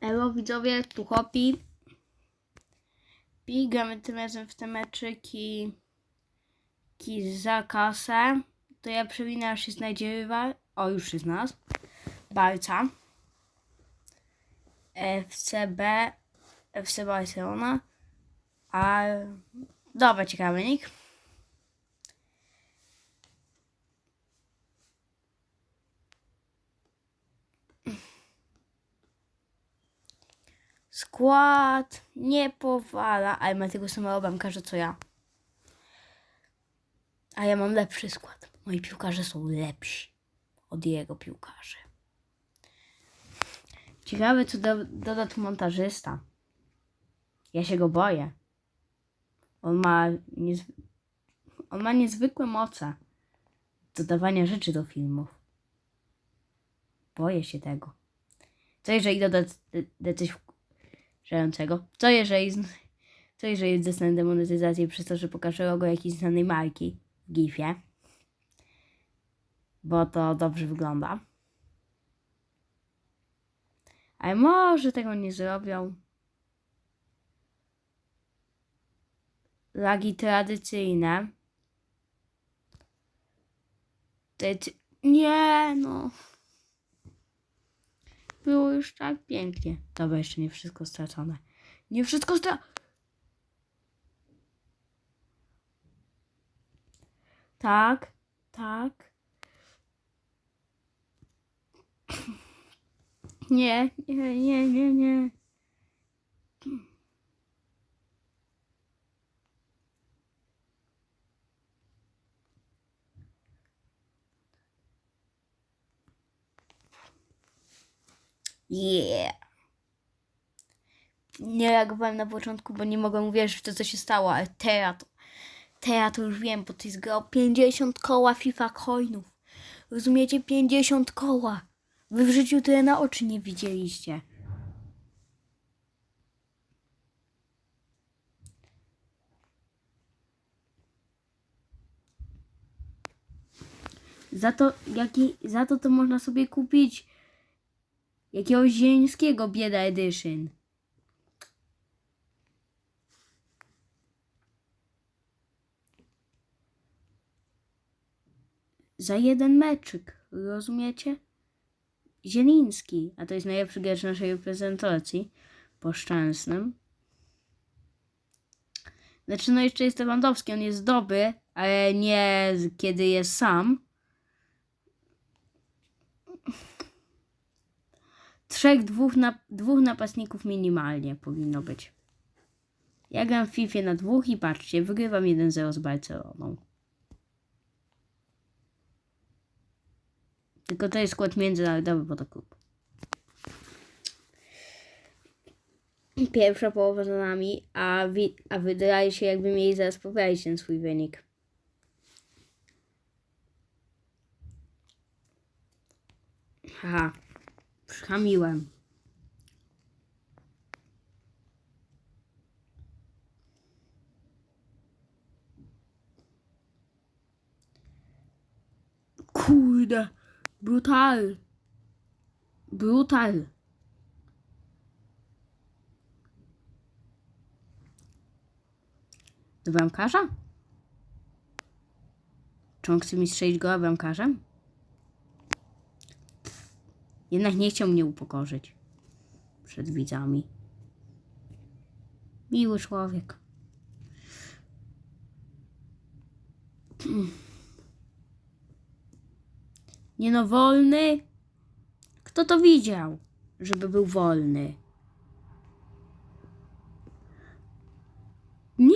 Elo widzowie, tu Hopi. I tym razem w te meczyki ki za kasę. To ja przewinę aż się znajdzie rywal. O, już się znalazł. Barca. FCB. FC Barcelona. A... Dobra, ciekawy nick. Skład nie powala, ale ma tego samego bramkarza co ja. A ja mam lepszy skład. Moi piłkarze są lepsi od jego piłkarzy. Ciekawe, co do, doda tu montażysta. Ja się go boję. On ma, niezw... On ma niezwykłe moce dodawania rzeczy do filmów. Boję się tego. Co jeżeli doda coś wkurzającego? Co jeżeli, co jeżeli dostanę demonetyzację przez to, że pokażę logo jakiejś znanej marki w gifie? Bo to dobrze wygląda. Ale może tego nie zrobią. Lagi tradycyjne. Tradycy... Nie, no. Było już tak pięknie. Dobra, jeszcze nie wszystko stracone. Nie wszystko stracone. Tak, tak. Nie, nie, nie, nie, nie. Yeah. Nie reagowałem na początku, bo nie mogłem uwierzyć w to, co się stało, ale teraz to już wiem, bo to jest gra o 50 koła FIFA coinów. Rozumiecie? 50 koła. Wy w życiu tyle na oczy nie widzieliście. Za to, jaki, za to to można sobie kupić jakiegoś ziemskiego bieda edition. Za jeden meczyk, rozumiecie? Zieliński, a to jest najlepszy gracz naszej reprezentacji po szczęsnym. Znaczy, no jeszcze jest Lewandowski, on jest dobry, ale nie kiedy jest sam. Trzech, dwóch, na, dwóch napastników minimalnie powinno być. Ja gram w FIFA na dwóch i patrzcie, wygrywam 1-0 z Barceloną. Tylko to jest skład międzynarodowy, bo to klub. Pierwsza połowa za nami, a, wi- a wydaje się jakby mieli zaraz poprawić ten swój wynik. Haha, przychamiłem. Kurde, brutal. Brutal. Do bramkarza? Czy on chce mi strzelić go bramkarzem? Jednak nie chciał mnie upokorzyć przed widzami. Miły człowiek. Nie no, wolny? Kto to widział, żeby był wolny? Nie!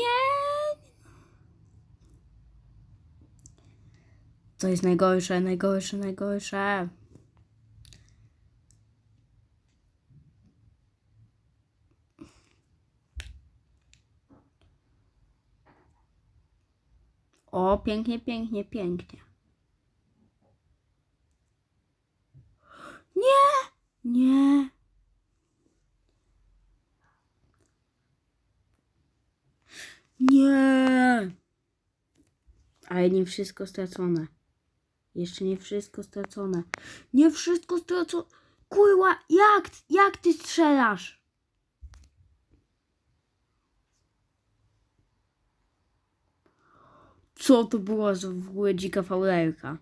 To jest najgorsze, najgorsze, najgorsze. O, pięknie, pięknie, pięknie. Nie! Nie! Nie! Ale nie wszystko stracone. Jeszcze nie wszystko stracone. Nie wszystko stracone. Kurwa, jak, jak ty strzelasz? Co to była za w ogóle dzika faulerka?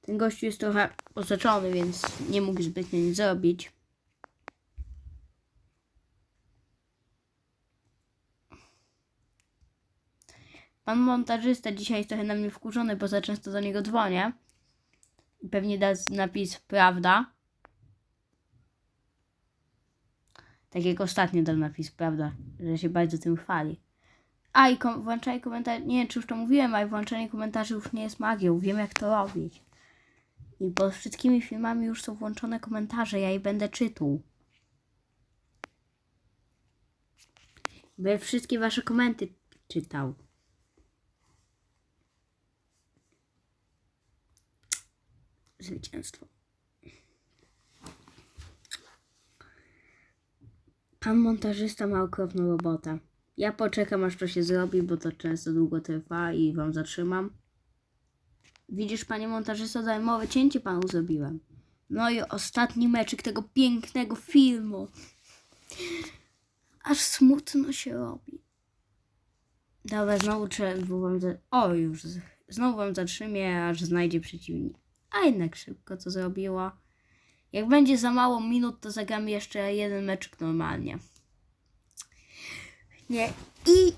Ten gościu jest trochę osaczony, więc nie mógł zbytnio nic zrobić. Pan montażysta dzisiaj jest trochę na mnie wkurzony, bo za często do niego dzwonię. Pewnie da napis prawda. Tak jak ostatnio dał napis prawda, że się bardzo tym chwali. A i kom- włączanie komentarzy, nie wiem czy już to mówiłem, ale włączanie komentarzy już nie jest magią, wiem jak to robić. I pod wszystkimi filmami już są włączone komentarze, ja je będę czytał. Będę wszystkie wasze komenty czytał. Zwycięstwo. Pan montażysta ma okropną robotę. Ja poczekam aż to się zrobi, bo to często długo trwa i wam zatrzymam. Widzisz, panie montażysto, darmowe cięcie panu zrobiłem. No i ostatni meczyk tego pięknego filmu. Aż smutno się robi. Dobra, znowu trzeba wam... O, już. Znowu wam zatrzymię, aż znajdzie przeciwnik. A jednak szybko to zrobiła. Jak będzie za mało minut, to zagramy jeszcze jeden meczek normalnie. Nie. I...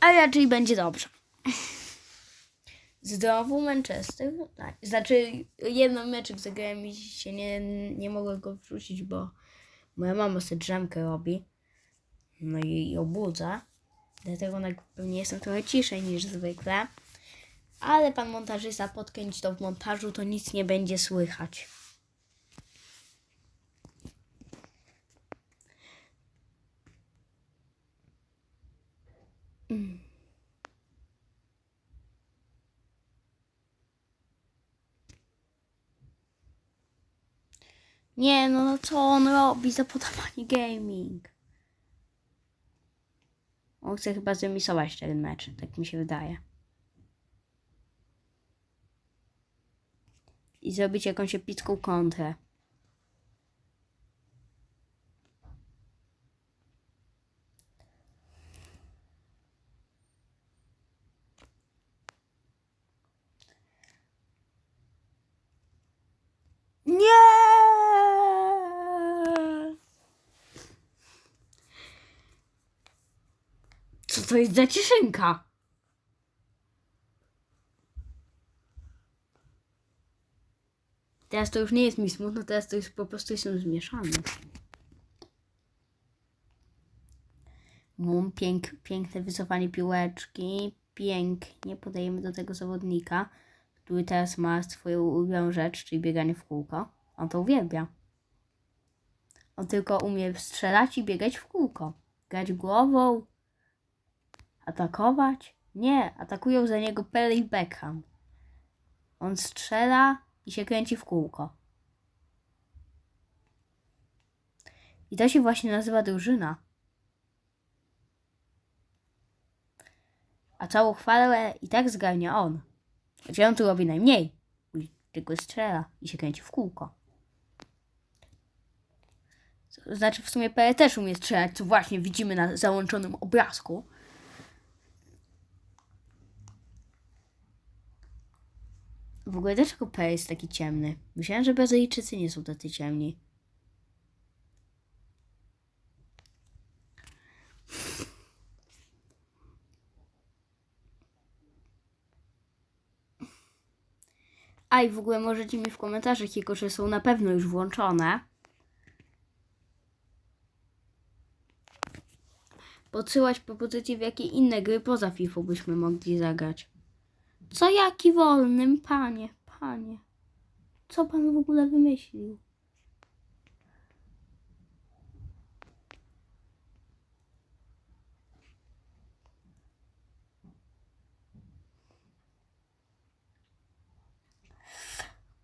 A raczej będzie dobrze. Znowu Manchester. Tak. Znaczy, jeden meczek zagrałem i się nie, nie mogłem go wrzucić, bo moja mama sobie drzemkę robi. No i, i obudza. Dlatego pewnie jestem trochę ciszej niż zwykle. Ale pan montażysta podkręci to w montażu, to nic nie będzie słychać. Nie, no, no co on robi za podawanie gaming? On chce chyba zremisować ten mecz, tak mi się wydaje. I zrobić jakąś epicką kontrę. Nie! Co to jest za cieszynka? Teraz to już nie jest mi smutno, teraz to już po prostu jestem zmieszany. Mum, pięk, piękne wycofanie piłeczki. Pięknie podajemy do tego zawodnika, który teraz ma swoją ulubioną rzecz, czyli bieganie w kółko. On to uwielbia. On tylko umie strzelać i biegać w kółko. Grać głową, atakować. Nie, atakują za niego Pele i Beckham. On strzela i się kręci w kółko. I to się właśnie nazywa drużyna. A całą chwałę i tak zgarnia on. Znaczy on tu robi najmniej. Tylko strzela i się kręci w kółko. Znaczy w sumie Pele też umie strzelać, co właśnie widzimy na załączonym obrazku. W ogóle dlaczego P jest taki ciemny? Myślałem, że Brazylijczycy nie są tacy ciemni. A i w ogóle możecie mi w komentarzach, jako że są na pewno już włączone, podsyłać propozycje, w jakie inne gry poza FIFA byśmy mogli zagrać. Co jaki wolnym, panie, panie. Co pan w ogóle wymyślił?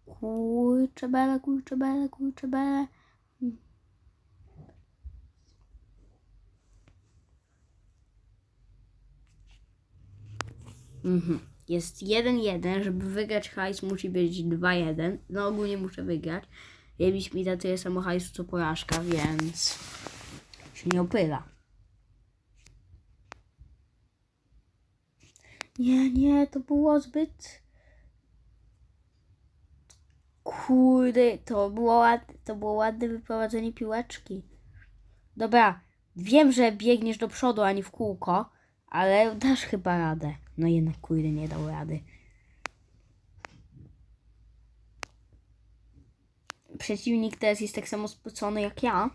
Kurczę bele, kurczę bele, kurczę bele. Mhm. Jest 1-1, żeby wygrać hajs musi być 2-1. No ogólnie muszę wygrać. Jebiś mi da tyle samo hajsu co porażka, więc się nie opyla. Nie, nie, to było zbyt... Kurde, to było, ład... to było ładne wyprowadzenie piłeczki. Dobra, wiem, że biegniesz do przodu, a nie w kółko, ale dasz chyba radę. No jednak kurde nie dał rady. Przeciwnik teraz jest tak samo spocony jak ja.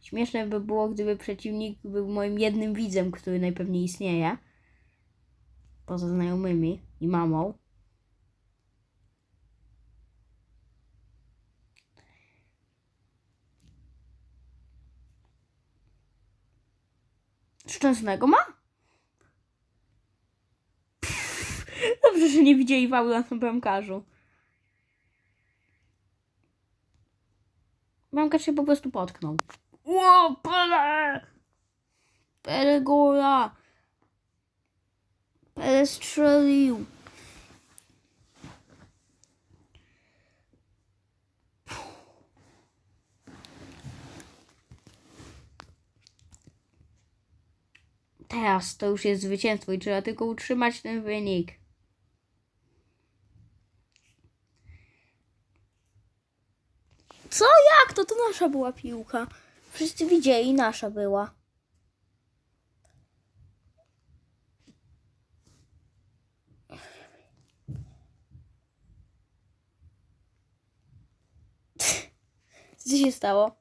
Śmieszne by było, gdyby przeciwnik był moim jednym widzem, który najpewniej istnieje. Poza znajomymi i mamą. Szczęsnego ma? Dobrze, że nie widzieli wały na tym bramkarzu. Bramkarz się po prostu potknął. Ło, Pele! Pele gola! Pele strzelił. Teraz to już jest zwycięstwo i trzeba tylko utrzymać ten wynik. Co? Jak to? To nasza była piłka. Wszyscy widzieli, nasza była. Co się stało?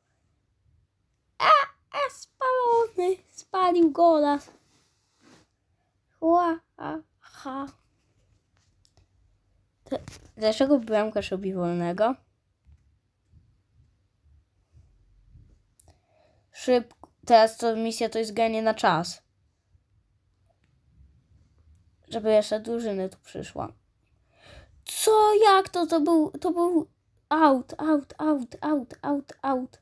A, a spalony. Spalił gola. Ła, a, ha. Dlaczego bramkarz robi wolnego? Szybko. Teraz to misja to jest granie na czas. Żeby jeszcze drużyny tu przyszła. Co? Jak to? To był, to był out, out, out, out, out, out.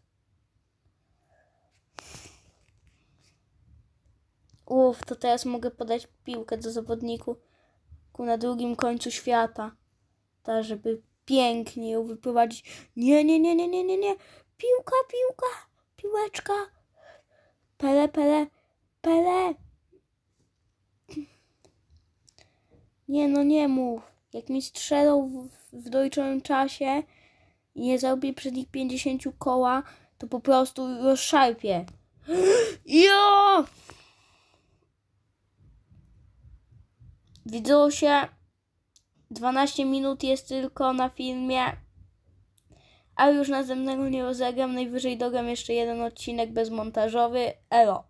Uff, to teraz mogę podać piłkę do zawodniku ku na drugim końcu świata. Tak, żeby pięknie ją wyprowadzić. Nie, nie, nie, nie, nie, nie, nie. Piłka, piłka, piłeczka. Pele, pele, pele. Nie, no nie mów. Jak mi strzelą w, w czasie i nie zrobię przed nich 50 koła, to po prostu rozszarpię. Jo! Widzą się 12 minut jest tylko na filmie. A już następnego nie rozegram. Najwyżej dogam jeszcze jeden odcinek bezmontażowy. Elo.